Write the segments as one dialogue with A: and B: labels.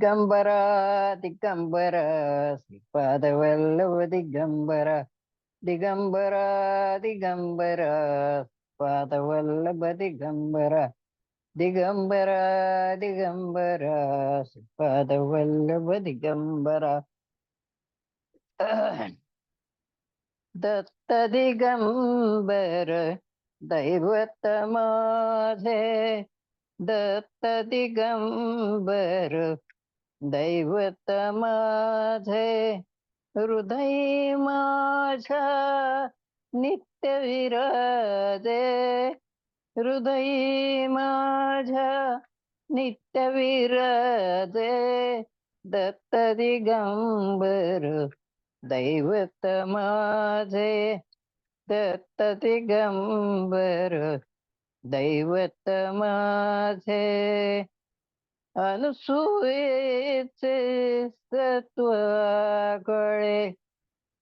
A: दिगंबरा दिगंबरा श्रीपादवल्लभ दिगंबरा दिगंबरा दिगंबरा पादवल्लभ दिगंबरा दिगंबरा दिगंबरा श्रीपादवल्लभ दिगंबरा। दत्त दिगंबर दैवत माझे। दत्त दिगंबर दैवत माझे हृदय माझ्या नित्य विराजे हृदय माझ्या नित्य विराजे दत्त दिगंबर दैवत माझे दत्त दिगंबर दैवत माझे। अनसुयेचे सत्व गळे.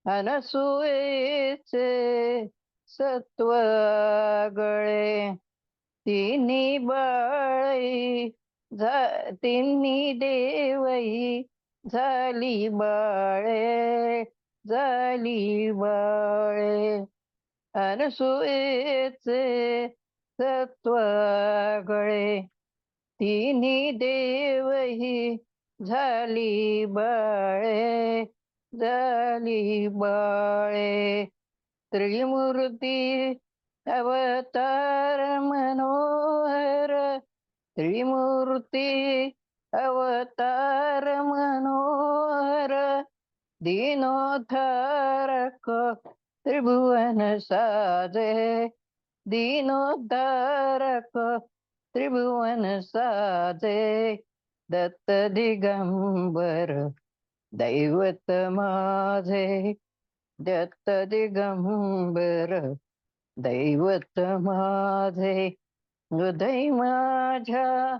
A: अनसुयेचे सत्व गळे. तिन्ही बाळी झा तिन्ही देवई झाली बाळे झाली बाळे. अनसुयेचे सत्वागळे तिन्ही देवही झाली बाळे झाली बाळे. त्रिमूर्ती अवतार मनोहर. त्रिमूर्ती अवतार मनोहर. दीनोद्धारक त्रिभुवन साजे. दीनोद्धारक त्रिभुवन साजे दत्त दिगंबर दैवत माझे. दत्त दिगंबर दैवत माझे. हृदय माझ्या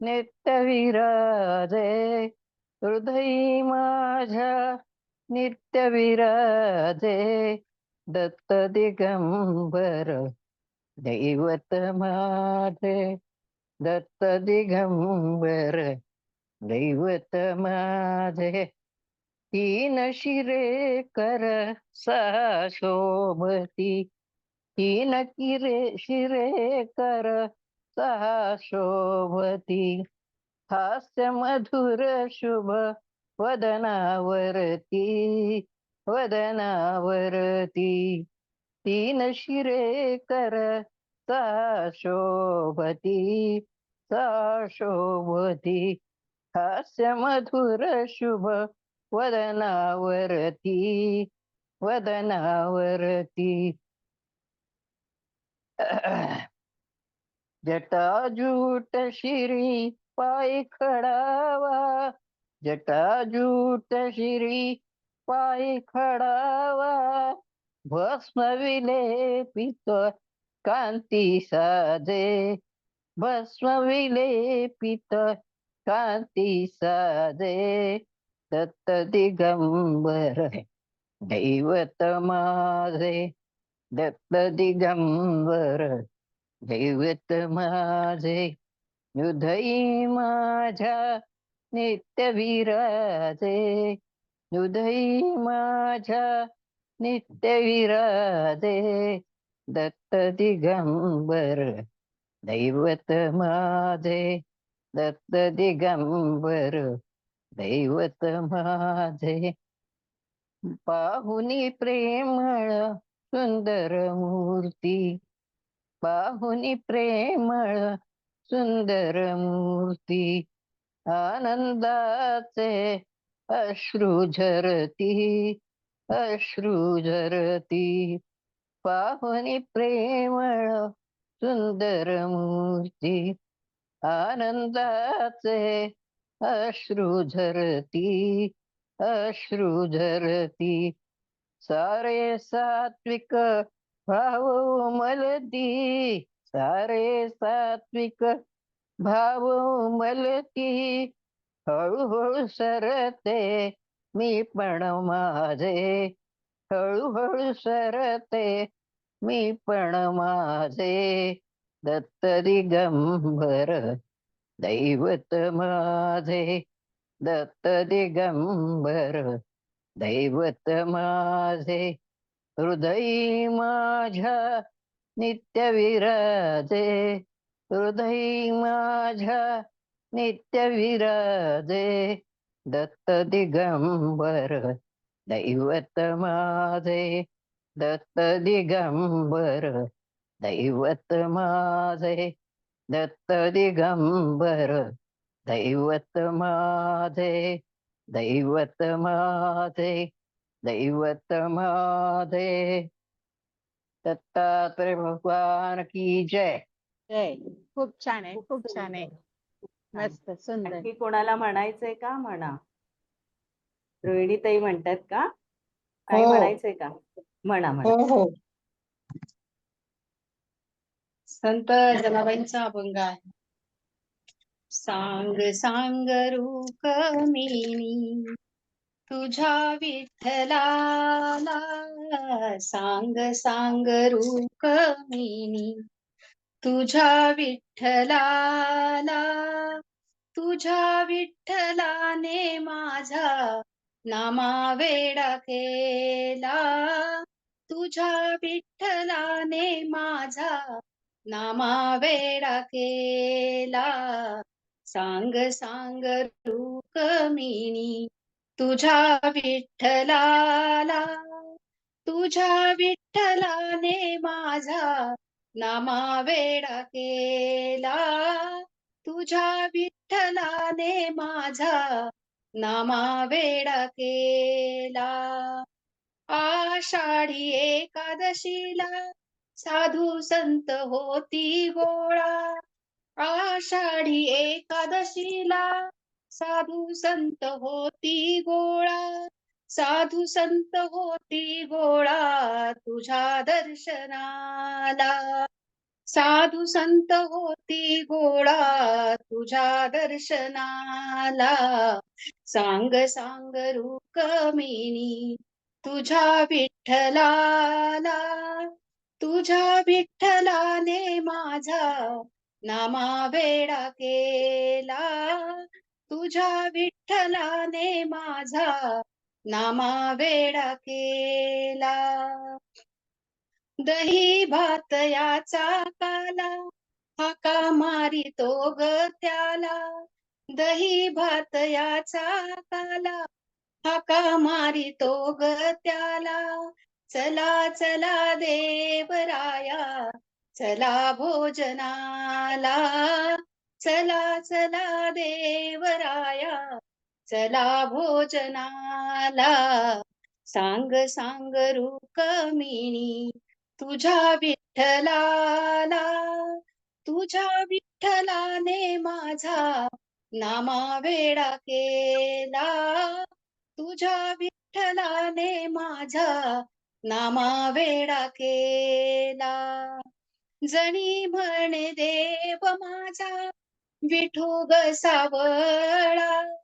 A: नित्य विराजे हृदय माझ्या नित्य विराजे दत्त दिगंबर दैवत माझे. दत्त दिगंबर दैवत माझे. तीन शिरे कर सहा तीन किरे शिरे कर सहा हास्य मधुर शुभ वदनावरती वदनावरती. तीन शिरे कर सशोभती सशोभती हास्य मधुर शुभ वदनावरती वदनावरती. जटाजूट शिरी पाय खडावा जटाजूट शिरी पाय खडावा भस्म विलेपित कांती साजे भस्म विलेपित कांती साजे दत्त दिगंबर दैवत माझे दत्त दिगंबर दैवत माझे हृदयी माझ्या नित्य विराजे हृदयी माझ्या नित्य विराजे दत्त दिगंबर दैवत माझे. दत्त दिगंबर दैवत माझे. पाहुनी प्रेमळ सुंदर मूर्ती. पाहुनी प्रेमळ सुंदर मूर्ती. आनंदाचे अश्रू झरती अश्रू झरती. पाहुनी प्रेमळ सुंदर मूर्ती. आनंदाचे अश्रू झरती अश्रू झरती. सारे सात्विक भाव मलती सारे सात्विक भाव मलती हळूहळू सरते मी पण माझे हळूहळू सरते. मी पण माझे दत्त दिगंबर दैवत माझे दत्त दिगंबर दैवत माझे हृदयी माझ्या नित्य विराजे हृदयी माझ्या नित्य विराजे दत्त दिगंबर दैवत माझे दत्त दिगंबर दैवत माझे दत्त दिगंबर दैवत माझे दैवत माझे दैवत माझे दत्तात्रय भगवान की जय
B: जय खूप छान आहे खूप छान आहे. मस्त सुंदर.
C: कोणाला म्हणायचंय का? म्हणा. रोहिणी ताई म्हणतात का? काही
D: हो.
C: म्हणायचंय का? म्हणा म्हणा.
D: हो हो. संत जनाबाईंचा अभंग आहे. सांग सांग रुक्मिणी तुझ्या विठ्ठलाला. सांग सांग रुक्मिणी तुझ्या विठ्ठलाला. तुझ्या विठ्ठलाने माझा नामा वेडा केला. तुझ्या विठ्ठलाने माझा नामा वेडा केला. सांग सांग रुक्मिणी तुझ्या विठ्ठलाला तुझ्या विठ्ठलाने माझा नामा वेडा केला. तुझ्या विठ्ठलाने माझा नामा वेडा केला आषाढी एकादशीला साधू संत होती गोळा. आषाढी एकादशीला साधू संत होती गोळा. साधू संत होती गोळा तुझ्या दर्शनाला. साधू संत होती गोळा तुझ्या दर्शनाला. सांग सांग रुकमिनी तुझ्या विठ्ठलाला तुझ्या विठ्ठलाने माझा नामा वेडा केला. तुझ्या विठ्ठलाने माझा नामा वेडा केला. दही भात याचा काला हाका मारितो ग त्याला. दही भात याचा काला हाका मारितो ग त्याला. चला चला देवराया चला भोजनाला. चला चला देवराया चला भोजनाला. सांग सांग रुकमिणी तुझ्या विठ्ठलाला तुझ्या विठ्ठलाने माझा नामा वेडा केला. तुझ्या विठ्ठलाने माझा नामा वेडा केला. जणी म्हणे देव माझा विठू गसावळा सावळा.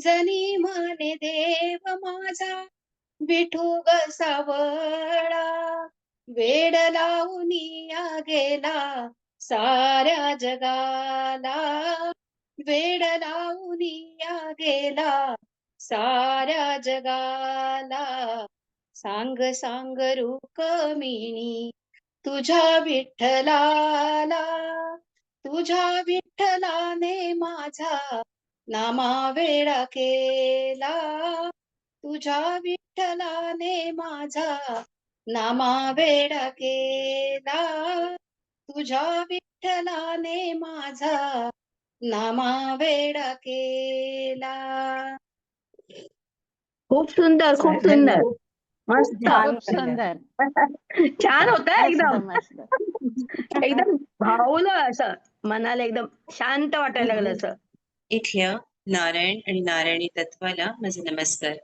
D: जणी म्हणे देव माझा विठू गसावळा सावळा. वेड लावून गेला साऱ्या जगाला. वेड लावून गेला साऱ्या जगाला सांग सांग रुक्मिणी तुझ्या विठ्ठलाला तुझ्या विठ्ठलाने माझा नामा वेडा केला. तुझ्या विठ्ठलाने माझा नामा वेडा केला. तुझ्या विठ्ठलाने माझा नामा वेडा केला
E: खूप सुंदर खूप सुंदर. मस्त.
B: खूप सुंदर.
E: छान होत एकदम.
B: मस्त
E: एकदम भावलं असं. मनाला एकदम शांत वाटायला लागलं असं.
F: इथल्या नारायण आणि नारायणी तत्वाला माझे नमस्कार.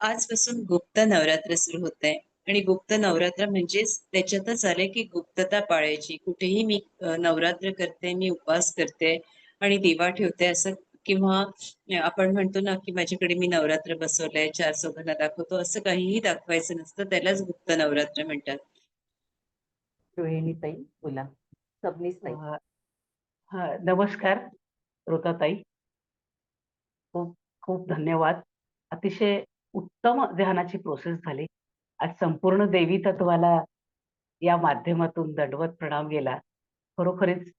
F: आजपासून गुप्त नवरात्र सुरू होत आहे आणि गुप्त नवरात्र म्हणजेच त्याच्यातच आलंय की गुप्तता पाळायची. कुठेही मी नवरात्र करते मी उपवास करते आणि दिवा ठेवते असं किंवा आपण म्हणतो ना की माझ्याकडे मी नवरात्र बसवलंय चार चौघांना दाखवतो असं काहीही दाखवायचं नसतं त्यालाच गुप्त नवरात्र म्हणतात.
C: रोहिणी ताई बोला. सबनीस ताई.
G: हा नमस्कार रोताताई.
C: खूप खूप धन्यवाद. अतिशय उत्तम ध्यानाची प्रोसेस झाली. आज संपूर्ण देवी तत्वाला या माध्यमातून दंडवत प्रणाम गेला खरोखरीच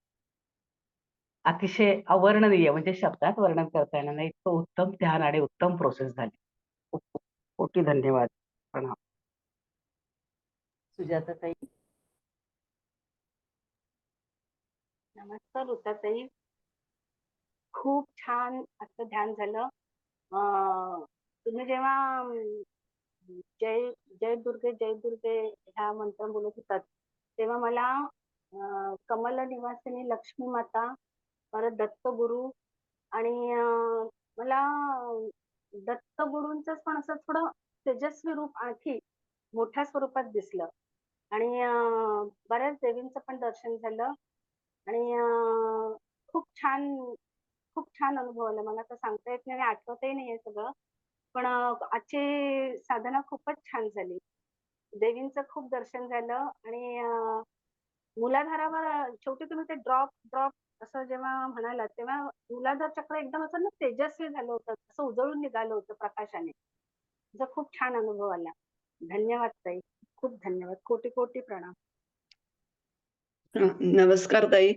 C: अतिशय अवर्णनीय म्हणजे शब्दात वर्णन करता येणार नाही इतकं उत्तम ध्यान आणि उत्तम प्रोसेस झाली. खूप खूप कोटी धन्यवाद प्रणाम. सुजाताताई.
B: नमस्कार ऋताताई खूप छान असं ध्यान झालं. अं, तुम्ही जेव्हा जय जय दुर्गे जय दुर्गे ह्या मंत्र बोलत होतात तेव्हा मला कमल निवासिनी लक्ष्मी माता परत दत्तगुरु आणि मला दत्तगुरूंच पण असं थोडं तेजस्वी रूप आणखी मोठ्या स्वरूपात दिसलं. आणि बऱ्याच देवींचं पण दर्शन झालं. आणि खूप छान खूप छान अनुभव आला. मला तर सांगता येत नाही आठवतही नाहीये सगळं. पण आजची साधना खूपच छान झाली. देवींचं खूप दर्शन झालं आणि मुलाधारावर शेवटी तुम्ही ते ड्रॉप ड्रॉप असं जेव्हा म्हणालात तेव्हा मुलाधार चक्र एकदम असं ना तेजस्वी झालं होतं असं उजळून निघालं होतं प्रकाशाने. तुझा खूप छान अनुभव आला. धन्यवाद ताई. खूप धन्यवाद. कोटी कोटी प्रणाम.
G: नमस्कार ताई.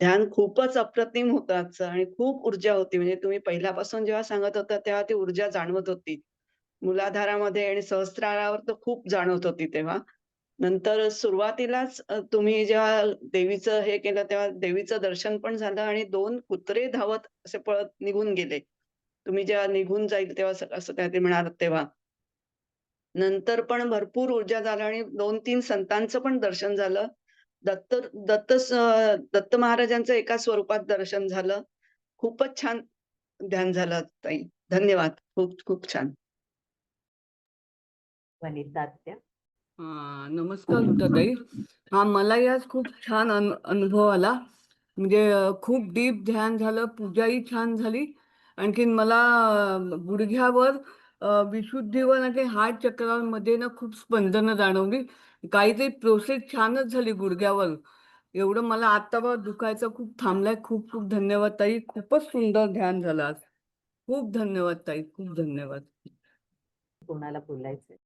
G: ध्यान खूपच अप्रतिम होतं आजचं आणि खूप ऊर्जा होती. म्हणजे तुम्ही पहिल्यापासून जेव्हा सांगत होता तेव्हा ती ऊर्जा जाणवत होती. मुलाधारामध्ये आणि सहस्रारावर तर खूप जाणवत होती तेव्हा. नंतर सुरुवातीलाच तुम्ही जेव्हा देवीचं हे केलं तेव्हा देवीचं दर्शन पण झालं आणि दोन कुत्रे धावत असे पळत निघून गेले. तुम्ही जेव्हा निघून जाईल तेव्हा असं असं ते म्हणाल तेव्हा. नंतर पण भरपूर ऊर्जा झालं आणि दोन तीन संतांचं पण दर्शन झालं. दत्त दत्त दत्त महाराजांचं एका स्वरूपात दर्शन झालं. खूपच छान ध्यान झालं ताई. धन्यवाद. खूप खूप छान.
C: वनिता
H: हा नमस्कार. ताई. हा मलाही आज खूप छान अनु अनुभव आला. म्हणजे अ, खूप डीप ध्यान झालं पूजाही छान झाली. आणखीन मला अ, गुडघ्यावर अ, विशुद्धीवर आणि हार्ट चक्रामध्ये ना खूप स्पंदनं जाणवली. काहीतरी प्रोसेस छानच झाली गुडघ्यावर. एवढं मला आता दुखायचं खूप थांबलाय. खूप खूप धन्यवाद ताई. खूपच सुंदर ध्यान झालं आज. खूप धन्यवाद ताई. खूप धन्यवाद.
C: कोणाला बोलायचंय?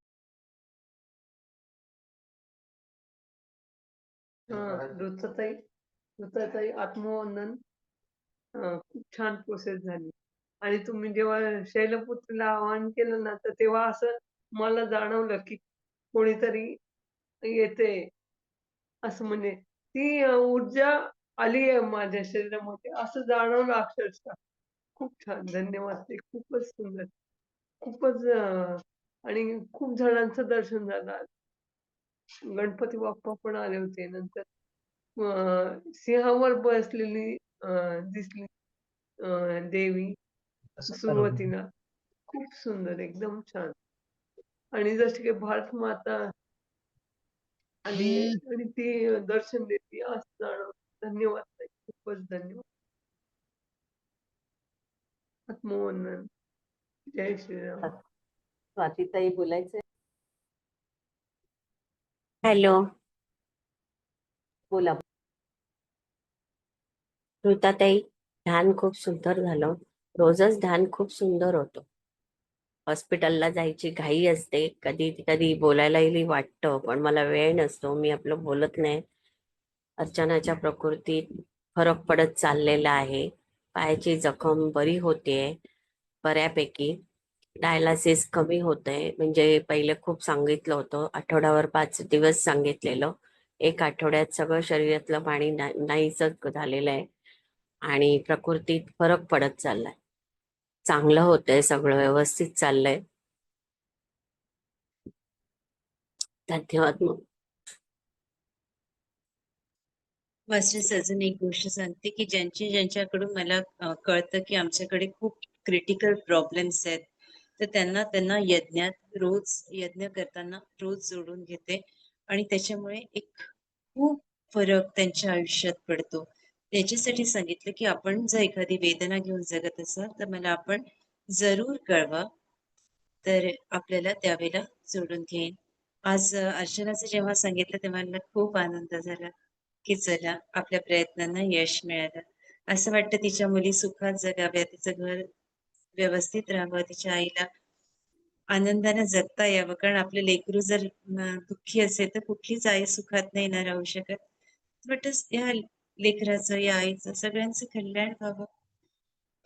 I: ऋतताई ऋतताई आत्मवंदन खूप छान प्रोसेस झाली. आणि तुम्ही जेव्हा शैलपुत्रीला आवाहन केलं ना तर तेव्हा असं मला जाणवलं की कोणीतरी येते. असं म्हणजे ती ऊर्जा आली आहे माझ्या शरीरामध्ये. असं जाणवलं अक्षरशः. खूप छान. धन्यवाद ते खूपच सुंदर. खूपच आणि खूप जणांचं दर्शन झालं आज. गणपती बाप्पा पण आले होते नंतर. अं, सिंहावर बसलेली अं, दिसली अं, देवी सुरुवातीला. खूप सुंदर एकदम छान. आणि जशी की भारत माता आणि आणि ती दर्शन देते असं जाणवलं. धन्यवाद ताई खूपच धन्यवाद. आत्मवंदन. जय श्रीराम.
C: स्वातीताई बोलायचंय.
J: हॅलो.
C: बोला.
J: ऋताताई ध्यान खूप सुंदर झालं. रोजच ध्यान खूप सुंदर होतं. हॉस्पिटलला जायची घाई असते. कधी कधी बोलायलाही वाटतं पण मला वेळ नसतो. मी आपलं बोलत नाही. अर्चनाच्या प्रकृतीत फरक पडत चाललेला आहे. पायाची जखम बरी होते बऱ्यापैकी. डायलासिस कमी होतंय. म्हणजे पहिले खूप सांगितलं होतं आठवड्यावर पाच दिवस सांगितलेलं. एक आठवड्यात सगळं शरीरातलं पाणी नाहीच झालेलं आहे. आणि प्रकृतीत फरक पडत चाललाय. चांगलं होतंय सगळं व्यवस्थित चाललंय. धन्यवाद मग.
F: अजून एक गोष्ट सांगते की ज्यांची ज्यांच्याकडून मला कळतं की आमच्याकडे खूप क्रिटिकल प्रॉब्लेम्स आहेत. तर त्यांना त्यांना यज्ञात रोज यज्ञ करताना रोज जोडून घेते. आणि त्याच्यामुळे एक खूप फरक त्यांच्या आयुष्यात पडतो. त्याच्यासाठी सांगितलं की आपण जर एखादी वेदना घेऊन जगत असाल तर मला आपण जरूर कळवा. तर आपल्याला त्यावेळेला जोडून घेईन. आज अर्चनाचं जेव्हा सांगितलं तेव्हा मला खूप आनंद झाला की चला आपल्या प्रयत्नांना यश मिळालं. असं वाटतं तिच्या मुली सुखात जगाव्या तिचं घर व्यवस्थित राहावं तिच्या आईला. आनंदाने जगता यावं. कारण आपले लेकरू जर दुःखी असेल तर कुठलीच आई सुखात नाही ना राहू शकत. बट या लेकराचं या आईचं सगळ्यांचं कल्याण व्हावं.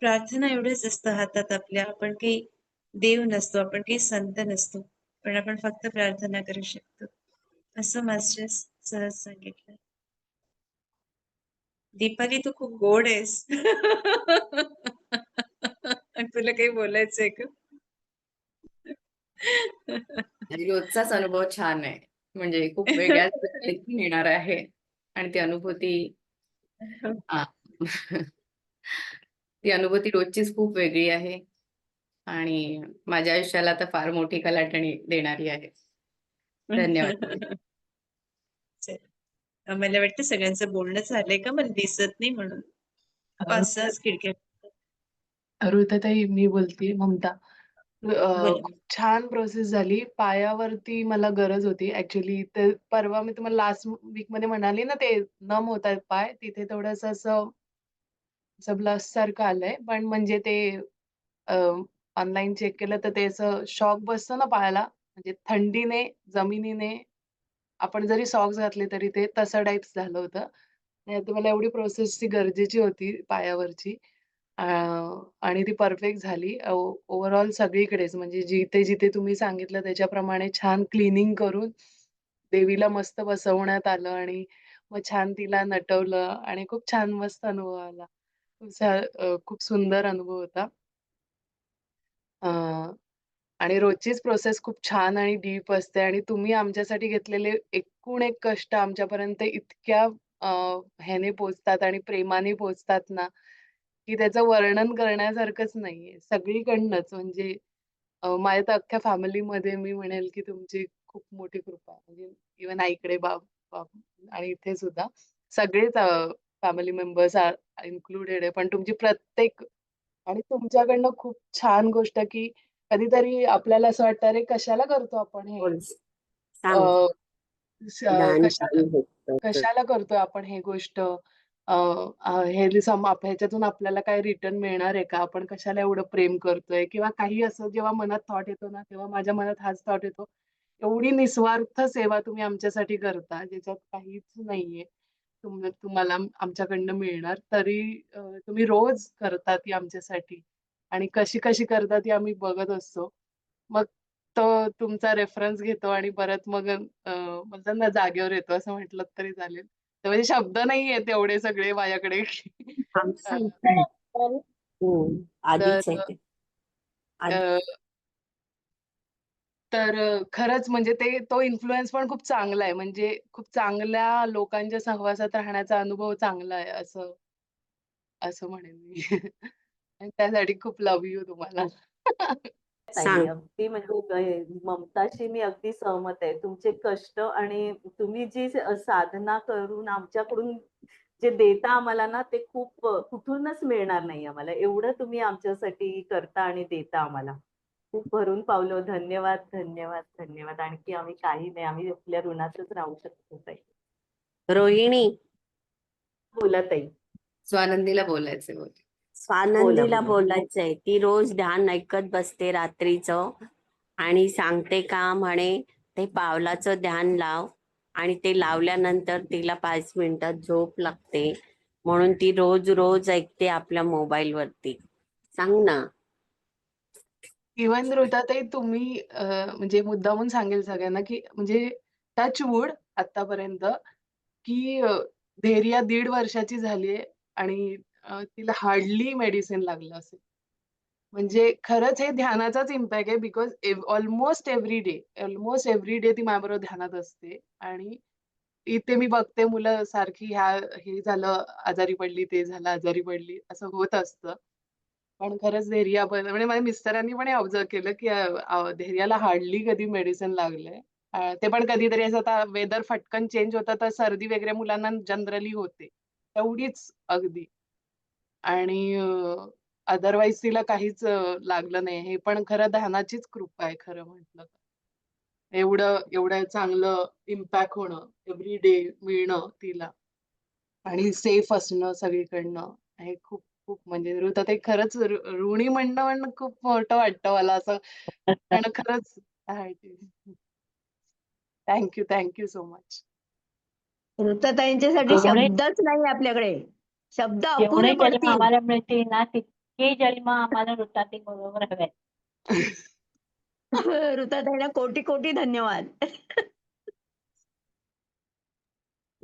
F: प्रार्थना एवढंच असतं हातात आपल्या. आपण काही देव नसतो आपण काही संत नसतो. पण आपण फक्त प्रार्थना करू शकतो. असं मास्टर सहज सांगितलं. दीपाली तू खूप गोड आहेस. तुला काही बोलायचंय का?
K: आणि रोजचाच अनुभव छान आहे. म्हणजे खूप वेगळ्याच पद्धतीने येणार आहे आणि ती अनुभूती आ, ती अनुभूती रोजचीच खूप वेगळी आहे. आणि माझ्या आयुष्याला तर फार मोठी कलाटणी देणारी आहे. धन्यवाद.
F: मला वाटतं सगळ्यांचं बोलणं झालंय का? मला दिसत नाही म्हणून. सहाच खिडक्या
L: अरुताताई मी बोलते ममता. अ,
F: बोला.
L: खूप छान प्रोसेस झाली. पायावरती मला गरज होती. ऍक्च्युली ते परवा मी तुम्हाला लास्ट वीकमध्ये म्हणाले ना ते नम होत आहेत पाय. तिथे थोडस असं असं ब्लस सारखं आलंय. पण म्हणजे ते ऑनलाईन चेक केलं तर ते असं शॉक बसतो ना पायाला. म्हणजे थंडीने जमिनीने. आपण जरी सॉक्स घातले तरी ते तसं टाईप्स झालं होतं. आता मला एवढी प्रोसेस ती गरजेची होती पायावरची. आणि ती परफेक्ट झाली. ओव्हरऑल सगळीकडेच म्हणजे जिथे जिथे तुम्ही सांगितलं त्याच्याप्रमाणे छान क्लिनिंग करून देवीला मस्त बसवण्यात आलं आणि मग छान तिला नटवलं आणि खूप छान मस्त अनुभव आला. खूप खूप सुंदर अनुभव होता. आणि रोजचीच प्रोसेस खूप छान आणि डीप असते आणि तुम्ही आमच्यासाठी घेतलेले एकूण एक कष्ट आमच्यापर्यंत इतक्या ह्याने पोचतात आणि प्रेमाने पोचतात ना की त्याचं वर्णन करण्यासारखंच नाहीये. सगळीकडनंच. म्हणजे अं, माझ्या तर अख्ख्या फॅमिलीमध्ये मी म्हणेल की तुमची खूप मोठी कृपा आहे. म्हणजे इव्हन आईकडे बाब बाब आणि इथे सुद्धा. सगळेच फॅमिली मेंबर्स इन्क्लुडेड आहे. पण तुमची प्रत्येक आणि तुमच्याकडनं खूप छान गोष्ट की कधीतरी आपल्याला असं वाटतं अरे कशाला करतो आपण हे?
J: बोल. सांग.
L: अं, श-
J: दान
L: कशाला. कशाला करतोय आपण हे गोष्ट? अं, हे सम ह्याच्यातून आपल्याला काय रिटर्न मिळणार आहे का? आपण कशाला एवढं प्रेम करतोय? किंवा काही असं जेव्हा मनात थॉट येतो ना तेव्हा माझ्या मनात हाच थॉट येतो एवढी निस्वार्थ सेवा तुम्ही आमच्यासाठी करता ज्याच्यात काहीच नाहीये तुम तुम्हाला आमच्याकडनं मिळणार तरी तुम्ही रोज करता ती आमच्यासाठी आणि कशी कशी करता ती आम्ही बघत असतो. मग तो तुमचा रेफरन्स घेतो आणि परत मग अं, म्हणतात ना जागेवर येतो असं म्हटलं तरी चालेल. म्हणजे शब्द नाहीये तेवढे सगळे माझ्याकडे
J: आहे
L: तर खरंच म्हणजे ते तो इन्फ्लुअन्स पण खूप चांगला आहे. म्हणजे खूप चांगल्या लोकांच्या सहवासात राहण्याचा अनुभव चांगला आहे असं असं म्हणेन मी. त्यासाठी खूप लव्ह यू तुम्हाला.
M: अगदी म्हणजे ममताशी मी अगदी सहमत आहे. तुमचे कष्ट आणि तुम्ही जी साधना करून आमच्याकडून जे देता आम्हाला ना ते खूप कुठूनच मिळणार नाही आम्हाला. एवढं तुम्ही आमच्यासाठी करता आणि देता आम्हाला. खूप भरून पावलो. धन्यवाद धन्यवाद धन्यवाद. आणखी आम्ही काही नाही. आम्ही आपल्या ऋणातच राहू शकतो ताई.
J: रोहिणी.
M: बोला ताई.
K: स्वानंदीला बोलायचे बोल
M: बोला
J: स्वानंदीला
M: बोला
J: बोलायचंय ती रोज ध्यान ऐकत बसते रात्रीचं आणि सांगते का म्हणे ते पावलाचं ध्यान लाव. आणि ते लावल्यानंतर तिला पाच मिनिटात झोप लागते. म्हणून ती रोज रोज ऐकते आपल्या मोबाईल वरती सांग ना.
L: इव्हन ऋताताई तुम्ही म्हणजे मुद्दामून सांगेल सगळ्यांना की म्हणजे टच वूड आतापर्यंत की धैर्या दीड वर्षाची झालीये आणि तिला हार्डली मेडिसिन लागलं असेल. म्हणजे खरंच हे ध्यानाचाच इम्पॅक्ट आहे because almost every day almost every day ती माझ्याबरोबर ध्यानात असते. आणि इथे मी बघते मुलं सारखी ह्या हे झालं आजारी पडली ते झालं आजारी पडली असं होत असतं. पण खरंच धैर्या पण म्हणजे माझ्या मिस्टरांनी पण हे ऑब्झर्व केलं की धैर्याला हार्डली कधी मेडिसिन लागलंय. ते पण कधीतरी असं आता वेदर फटकन चेंज होतं तर सर्दी वगैरे मुलांना जनरली होते. तेवढीच अगदी. आणि अदरवाईज तिला काहीच लागलं नाही हे पण खरं ध्यानाचीच कृपा आहे खरं म्हटलं तर. एवढं एवढं चांगलं इम्पॅक्ट होणं एव्हरी डे मिळणं तिला आणि सेफ असणं सगळीकडनं हे खूप खूप म्हणजे ऋताताई खरंच ऋ ऋणी म्हणणं म्हणणं खूप मोठं वाटतं मला असं. पण खरंच thank you, thank you so much.
E: ऋतताईंच्यासाठी शब्दच नाही आपल्याकडे. शब्द अपुरे
M: जन्म
E: पडतील.
M: आम्हाला मिळतील ना तितके जन्म आम्हाला वृत्ताती बरोबर हवेत.
E: ऋताताईला कोटी कोटी धन्यवाद.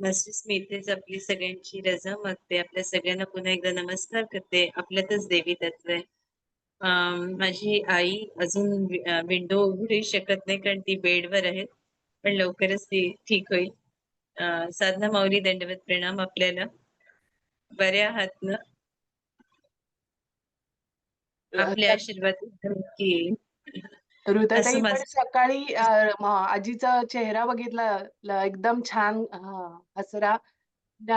F: नसलीस मी इथेच आपली सगळ्यांची रजा मागते आपल्या सगळ्यांना पुन्हा एकदा नमस्कार करते आपल्यातच देवी तत्व आहे अं, माझी आई अजून विंडो उघडू शकत नाही कारण ती बेडवर आहे पण लवकरच ती ठीक होईल अं, साधना माऊली दंडवत प्रणाम आपल्याला बऱ्या आहात ना आपले आशीर्वाद की
L: ऋताताई
F: असं
L: पण
F: माझं
L: सकाळी अ, म आजीचा चेहरा बघितला ल एकदम छान हां, हसरा.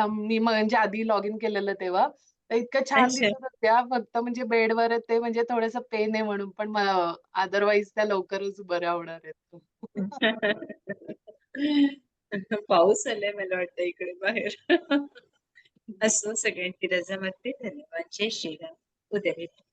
L: मी म्हणजे आधी लॉग इन केलेलं तेव्हा. तर इतक्या छान
F: अच्छा.
L: दिसत होत्या. फक्त म्हणजे बेडवर ते म्हणजे थोडंसं पेन आहे म्हणून. पण अदरवाईज त्या लवकरच बऱ्या होणार आहेत.
F: पाऊस आलाय मला वाटतं इकडे बाहेर असो सगळ्यांची रजा मागते धन्यवाद. जय श्रीराम. उद्या भेटू.